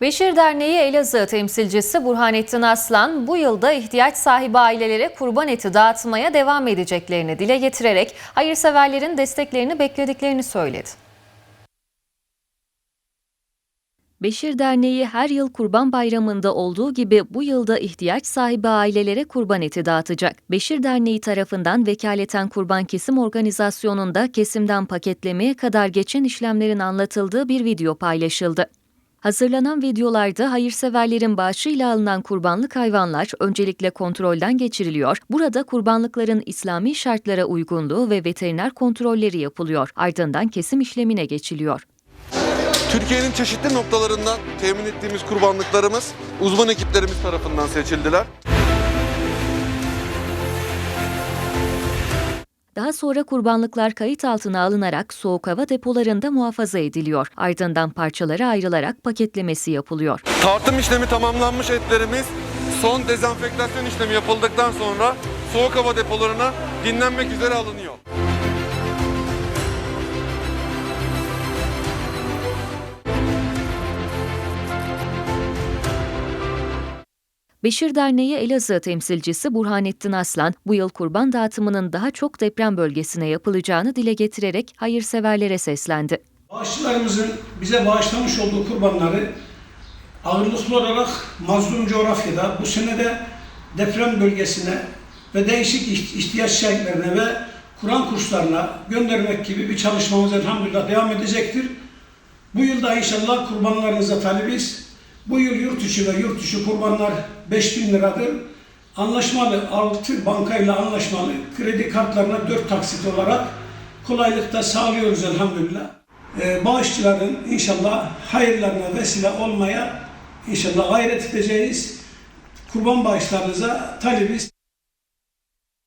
Beşir Derneği Elazığ temsilcisi Burhanettin Aslan bu yılda ihtiyaç sahibi ailelere kurban eti dağıtmaya devam edeceklerini dile getirerek hayırseverlerin desteklerini beklediklerini söyledi. Beşir Derneği her yıl Kurban Bayramı'nda olduğu gibi bu yılda ihtiyaç sahibi ailelere kurban eti dağıtacak. Beşir Derneği tarafından vekaleten kurban kesim organizasyonunda kesimden paketlemeye kadar geçen işlemlerin anlatıldığı bir video paylaşıldı. Hazırlanan videolarda hayırseverlerin bağışıyla alınan kurbanlık hayvanlar öncelikle kontrolden geçiriliyor. Burada kurbanlıkların İslami şartlara uygunluğu ve veteriner kontrolleri yapılıyor. Ardından kesim işlemine geçiliyor. Türkiye'nin çeşitli noktalarından temin ettiğimiz kurbanlıklarımız uzman ekiplerimiz tarafından seçildiler. Daha sonra kurbanlıklar kayıt altına alınarak soğuk hava depolarında muhafaza ediliyor. Ardından parçalara ayrılarak paketlemesi yapılıyor. Tartım işlemi tamamlanmış etlerimiz son dezenfektasyon işlemi yapıldıktan sonra soğuk hava depolarına dinlenmek üzere alınıyor. Beşir Derneği Elazığ temsilcisi Burhanettin Aslan, bu yıl kurban dağıtımının daha çok deprem bölgesine yapılacağını dile getirerek hayırseverlere seslendi. Bağışçılarımızın bize bağışlamış olduğu kurbanları ağırlıklı olarak mazlum coğrafyada bu sene de deprem bölgesine ve değişik iht- ihtiyaç sahiplerine ve Kur'an kurslarına göndermek gibi bir çalışmamız elhamdülillah devam edecektir. Bu yılda inşallah kurbanlarınıza talibiz. Bu yıl yurt içi ve yurt dışı kurbanlar 5000 liradır. Anlaşmalı 6 bankayla anlaşmalı kredi kartlarına 4 taksit olarak kolaylıkta sağlıyoruz elhamdülillah. Ee, bağışçıların inşallah hayırlarına vesile olmaya inşallah gayret edeceğiz. Kurban bağışlarınıza talibiz.